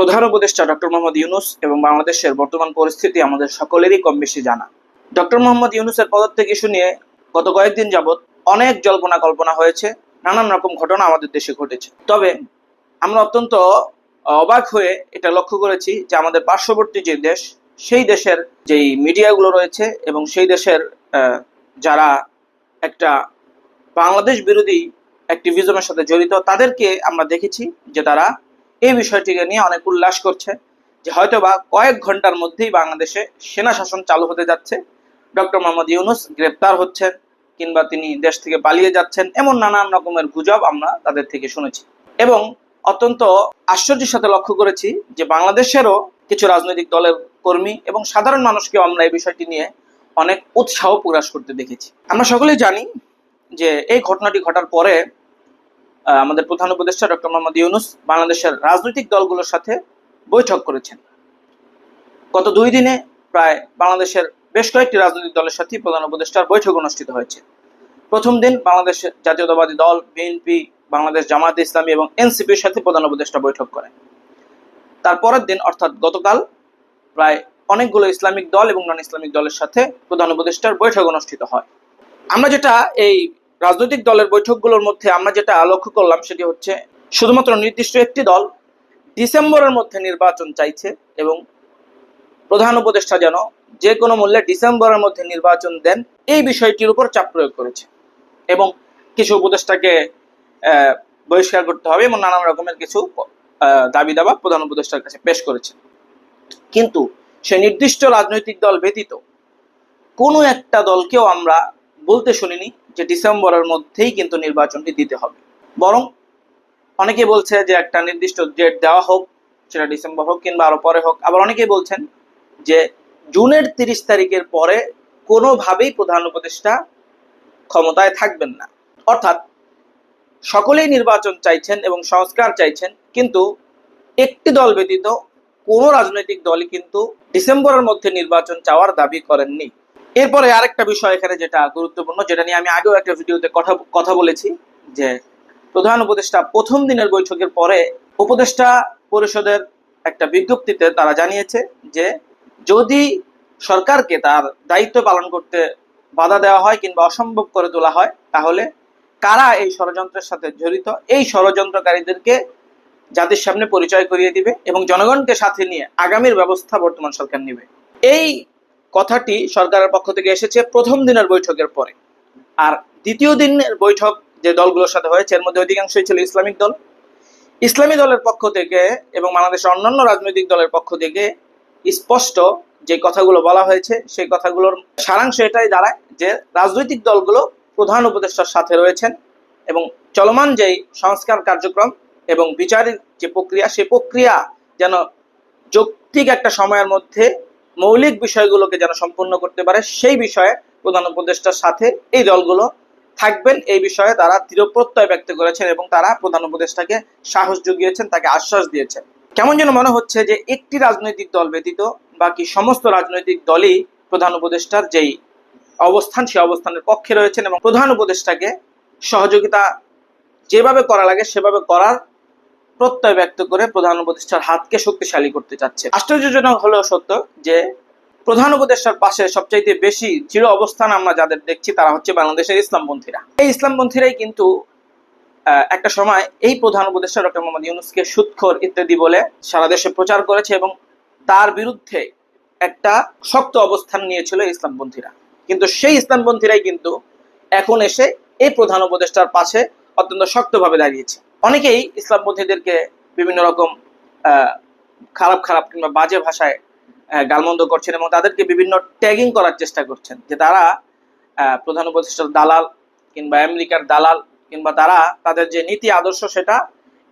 প্রধান উপদেষ্টা ডক্টর মোহাম্মদ ইউনুস এবং বাংলাদেশের বর্তমান পরিস্থিতি আমাদের সকলেরই কম বেশি জানা। ডক্টর মোহাম্মদ ইউনুসের পদত্যাগ ইস্যু নিয়ে গত কয়েকদিন যাবৎ অনেক জল্পনা কল্পনা হয়েছে, নানান রকম ঘটনা আমাদের দেশে ঘটেছে। তবে আমরা অত্যন্ত অবাক হয়ে এটা লক্ষ্য করেছি যে আমাদের পার্শ্ববর্তী যে দেশ, সেই দেশের যেই মিডিয়াগুলো রয়েছে এবং সেই দেশের যারা একটা বাংলাদেশ বিরোধী অ্যাক্টিভিজমের সাথে জড়িত, তাদেরকে আমরা দেখেছি যে তারা এই বিষয়টিকে নিয়ে অনেক উল্লাস করছে যে হয়তোবা কয়েক ঘণ্টার মধ্যেই বাংলাদেশে সেনা শাসন চালু হতে যাচ্ছে। ডক্টর মোহাম্মদ ইউনুস গ্রেপ্তার হচ্ছেন কিংবা তিনি দেশ থেকে পালিয়ে যাচ্ছেন এমন নানান রকমের গুজব আমরা তাদের থেকে শুনেছি। এবং অত্যন্ত আশ্চর্যের সাথে লক্ষ্য করেছি যে বাংলাদেশেরও কিছু রাজনৈতিক দলের কর্মী এবং সাধারণ মানুষকে আমরা এই বিষয়টি নিয়ে অনেক উৎসাহ প্রকাশ করতে দেখেছি। আমরা সকলেই জানি যে এই ঘটনাটি ঘটার পরে আমাদের প্রধান উপদেষ্টা ডক্টর মোহাম্মদ ইউনুস বাংলাদেশের রাজনৈতিক দলগুলোর সাথে বৈঠক করেছেন। গত দুই দিনে প্রায় বাংলাদেশের বেশ কয়েকটি রাজনৈতিক দলের সাথে প্রধান উপদেষ্টার বৈঠক অনুষ্ঠিত হয়েছে। প্রথম দিন বাংলাদেশ জাতীয়তাবাদী দল বিএনপি বাংলাদেশ জামায়াত ইসলামী এবং এনসিপির সাথে প্রধান উপদেষ্টা বৈঠক করেন। তার পরের দিন, অর্থাৎ গতকাল, প্রায় অনেকগুলো ইসলামিক দল এবং নন ইসলামিক দলের সাথে প্রধান উপদেষ্টার বৈঠক অনুষ্ঠিত হয়। আমরা যেটা এই রাজনৈতিক দলের বৈঠকগুলোর মধ্যে আমরা যেটা লক্ষ্য করলাম সেটি হচ্ছে শুধুমাত্র নির্দিষ্ট একটি দল ডিসেম্বরের মধ্যে নির্বাচন চাইছে এবং প্রধান উপদেষ্টা যেন যে কোনো মূল্যে ডিসেম্বরের মধ্যে নির্বাচন দেন, এই বিষয়টির উপর চাপ প্রয়োগ করেছে। এবং কিছু উপদেষ্টাকে বহিষ্কার করতে হবে এবং নানান রকমের কিছু দাবি দাবা প্রধান উপদেষ্টার কাছে পেশ করেছে। কিন্তু সে নির্দিষ্ট রাজনৈতিক দল ব্যতীত কোনো একটা দলকেও আমরা বলতে শুনিনি যে ডিসেম্বরের মধ্যেই কিন্তু নির্বাচনটি দিতে হবে। বরং অনেকে বলছে যে একটা নির্দিষ্ট ডেট দেওয়া হোক, সেটা ডিসেম্বর হোক কিংবা আরও পরে হোক। আবার অনেকেই বলছেন যে জুনের তিরিশ তারিখের পরে কোনোভাবেই প্রধান উপদেষ্টা ক্ষমতায় থাকবেন না। অর্থাৎ সকলেই নির্বাচন চাইছেন এবং সংস্কার চাইছেন, কিন্তু একটি দল ব্যতীত কোনো রাজনৈতিক দলই কিন্তু ডিসেম্বরের মধ্যে নির্বাচন চাওয়ার দাবি করেননি। এরপরে আরেকটা বিষয় এখানে যেটা গুরুত্বপূর্ণ, যেটা নিয়ে আমি আগেও একটা ভিডিওতে কথা কথা বলেছি, যে প্রধান উপদেষ্টা প্রথম দিনের বৈঠকের পরে উপদেষ্টা পরিষদের একটা বিজ্ঞপ্তিতে তারা জানিয়েছে যে যদি সরকারকে তার দায়িত্ব পালন করতে বাধা দেওয়া হয় কিংবা অসম্ভব করে তোলা হয়, তাহলে কারা এই ষড়যন্ত্রের সাথে জড়িত? এই ষড়যন্ত্রকারীদেরকে জাতির সামনে পরিচয় করিয়ে দিবে এবং জনগণকে সাথে নিয়ে আগামীর ব্যবস্থা বর্তমান সরকার নেবে। এই কথাটি সরকারের পক্ষ থেকে এসেছে প্রথম দিনের বৈঠকের পরে। আর দ্বিতীয় দিনের বৈঠক যে দলগুলোর সাথে হয়েছে, এর মধ্যে অধিকাংশই ছিল ইসলামিক দল। ইসলামী দলের পক্ষ থেকে এবং বাংলাদেশের অন্যান্য রাজনৈতিক দলের পক্ষ থেকে স্পষ্ট যে কথাগুলো বলা হয়েছে, সেই কথাগুলোর সারাংশ এটাই দাঁড়ায় যে রাজনৈতিক দলগুলো প্রধান উপদেষ্টার সাথে রয়েছেন এবং চলমান যেই সংস্কার কার্যক্রম এবং বিচারের যে প্রক্রিয়া, সেই প্রক্রিয়া যেন যৌক্তিক একটা সময়ের মধ্যে মৌলিক বিষয়গুলোকে যেন সম্পূর্ণ করতে পারে, সেই বিষয়ে প্রধান উপদেষ্টার সাথে এই দলগুলো থাকবেন। এই বিষয়ে তারা দৃঢ় প্রত্যয় ব্যক্ত করেছেন এবং তারা প্রধান উপদেষ্টাকে সাহস জুগিয়েছেন, তাকে আশ্বাস দিয়েছেন। কেমন যেন মনে হচ্ছে যে একটি রাজনৈতিক দল ব্যতীত বাকি সমস্ত রাজনৈতিক দলই প্রধান উপদেষ্টার যেই অবস্থান, সেই অবস্থানের পক্ষে রয়েছেন এবং প্রধান উপদেষ্টাকে সহযোগিতা যেভাবে করা লাগে, সেভাবে করার প্রত্যয় ব্যক্ত করে প্রধান উপদেষ্টার হাতকে শক্তিশালী করতে চাচ্ছে। আশ্চর্যজনক হলেও সত্য যে প্রধান উপদেষ্টার পাশে সবচাইতে বেশি দৃঢ় অবস্থান আমরা যাদের দেখছি তারা হচ্ছে বাংলাদেশের ইসলামপন্থীরা। এই ইসলামপন্থীরাই কিন্তু একটা সময় এই প্রধান উপদেষ্টা ডক্টর মোহাম্মদ ইউনুসকে সুৎখর ইত্যাদি বলে সারা দেশে প্রচার করেছে এবং তার বিরুদ্ধে একটা শক্ত অবস্থান নিয়েছিল ইসলামপন্থীরা। কিন্তু সেই ইসলামপন্থীরাই কিন্তু এখন এসে এই প্রধান উপদেষ্টার পাশে অত্যন্ত শক্তভাবে দাঁড়িয়েছে। অনেকেই ইসলাম ইসলামপন্থীদেরকে বিভিন্ন রকম খারাপ খারাপ কিংবা বাজে ভাষায় গালমন্দ করছেন এবং তাদেরকে বিভিন্ন ট্যাগিং করার চেষ্টা করছেন যে তারা প্রধান উপদেষ্টার দালাল কিংবা আমেরিকার দালাল কিংবা তারা তাদের যে নীতি আদর্শ সেটা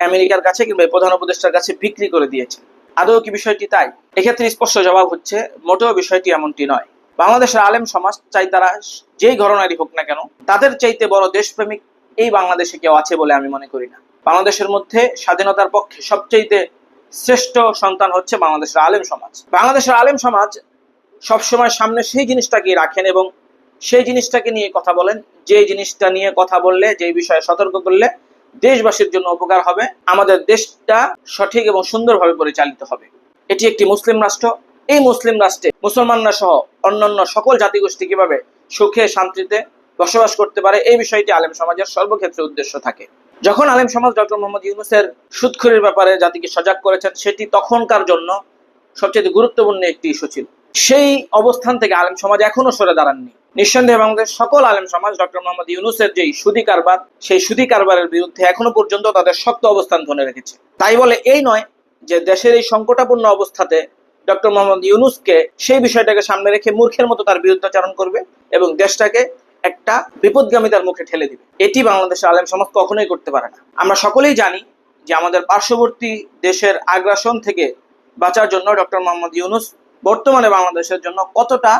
আমেরিকার কাছে কিংবা প্রধান উপদেষ্টার কাছে বিক্রি করে দিয়েছে। আদৌ কি বিষয়টি তাই? এক্ষেত্রে স্পষ্ট জবাব হচ্ছে, মোটেও বিষয়টি এমনটি নয়। বাংলাদেশের আলেম সমাজ চাই তারা যেই ঘটনারই হোক না কেন, তাদের চাইতে বড় দেশপ্রেমিক এই বাংলাদেশে কেউ আছে বলে আমি মনে করি না। বাংলাদেশের মধ্যে স্বাধীনতার পক্ষে সবচাইতে শ্রেষ্ঠ সন্তান হচ্ছে বাংলাদেশের আলেম সমাজ। বাংলাদেশের আলেম সমাজ সবসময় সামনে সেই জিনিসটাকে রাখেন এবং সেই জিনিসটাকে নিয়ে কথা বলেন। যে জিনিসটা নিয়ে কথা বললে, যে বিষয়ে সতর্ক করলে দেশবাসীর জন্য উপকার হবে, আমাদের দেশটা সঠিক এবং সুন্দরভাবে পরিচালিত হবে। এটি একটি মুসলিম রাষ্ট্র। এই মুসলিম রাষ্ট্রে মুসলমানরা সহ অন্যান্য সকল জাতিগোষ্ঠী কীভাবে সুখে, শান্তিতে বসবাস করতে পারে, এই বিষয়টি আলেম সমাজের সর্বক্ষেত্রে উদ্দেশ্য থাকে। যখন আলেম সমাজ ডক্টর মোহাম্মদ ইউনুসের সুদখুরির ব্যাপারে জাতিকে সজাগ করেছেন, সেটি তখনকার জন্য সবচেয়ে গুরুত্বপূর্ণ একটি ইস্যু ছিল। সেই অবস্থান থেকে আলেম সমাজ এখনও সরে দাঁড়াননি। নিঃসন্দেহে বাংলাদেশ সকল আলেম সমাজ ডক্টর মোহাম্মদ ইউনুসের যেই সুদি কারবার, সেই সুদী কারবারের বিরুদ্ধে এখনও পর্যন্ত তাদের শক্ত অবস্থান ধরে রেখেছে। তাই বলে এই নয় যে দেশের এই সংকটাপূর্ণ অবস্থাতে ডক্টর মোহাম্মদ ইউনুসকে সেই বিষয়টাকে সামনে রেখে মূর্খের মতো তার বিরুদ্ধাচারণ করবে এবং দেশটাকে একটা বিপদগামিতার মুখে ঠেলে দিবে। এটি বাংলাদেশের আলেম সমাজ কখনোই করতে পারে না। আমরা সকলেই জানি যে আমাদের পার্শ্ববর্তী দেশের আগ্রাসন থেকে বাঁচার জন্য ডক্টর মোহাম্মদ ইউনুস বর্তমানে বাংলাদেশের জন্য কতটা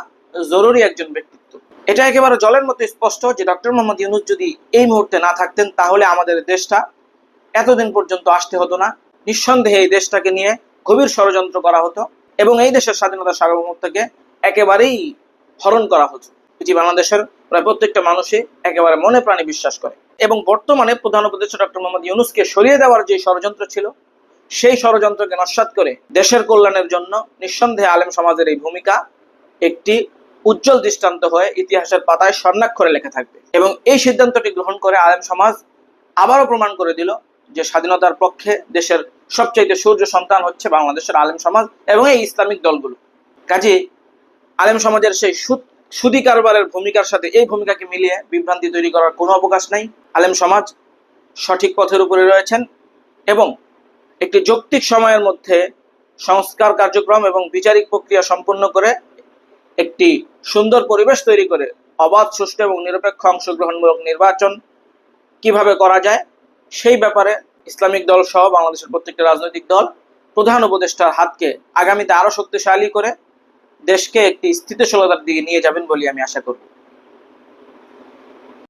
জরুরি একজন ব্যক্তিত্ব। এটা একেবারে জলের মতো স্পষ্ট যে ডক্টর মোহাম্মদ ইউনুস যদি এই মুহূর্তে না থাকতেন, তাহলে আমাদের দেশটা এতদিন পর্যন্ত আসতে হতো না। নিঃসন্দেহে এই দেশটাকে নিয়ে গভীর ষড়যন্ত্র করা হতো এবং এই দেশের স্বাধীনতা সার্বভৌমত্বকে একেবারেই হরণ করা হতো। এটি বাংলাদেশের প্রায় প্রত্যেকটা মানুষই একেবারে মনে প্রাণে বিশ্বাস করে। এবং বর্তমানে প্রধান উপদেষ্টা ডক্টর মোহাম্মদ ইউনুসকে সরিয়ে দেওয়ার যে ষড়যন্ত্র ছিল, সেই ষড়যন্ত্রকে নস্বাত করে দেশের কল্যাণের জন্য নিঃসন্দেহে আলেম সমাজের এই ভূমিকা একটি উজ্জ্বল দৃষ্টান্ত হয়ে ইতিহাসের পাতায় স্বর্ণাক্ষরে লেখা থাকবে। এবং এই সিদ্ধান্তটি গ্রহণ করে আলেম সমাজ আবারও প্রমাণ করে দিল যে স্বাধীনতার পক্ষে দেশের সবচাইতে সূর্য সন্তান হচ্ছে বাংলাদেশের আলেম সমাজ এবং এই ইসলামিক দলগুলো। কাজে আলেম সমাজের সেই সুদি কারবারের ভূমিকার সাথে এই ভূমিকাকে মিলিয়ে বিভ্রান্তি তৈরি করার কোনো অবকাশ নাই। আলেম সমাজ সঠিক পথের উপরে রয়েছেন এবং একটি যৌক্তিক সময়ের মধ্যে সংস্কার কার্যক্রম এবং বিচারিক প্রক্রিয়া সম্পন্ন করে একটি সুন্দর পরিবেশ তৈরি করে অবাধ, সুষ্ঠু এবং নিরপেক্ষ অংশগ্রহণমূলক নির্বাচন কীভাবে করা যায় সেই ব্যাপারে ইসলামিক দল সহ বাংলাদেশের প্রত্যেকটি রাজনৈতিক দল প্রধান উপদেষ্টার হাতকে আগামীতে আরও শক্তিশালী করে দেশকে একটি স্থিতিশীলতার দিকে নিয়ে যাবেন বলে আমি আশা করব।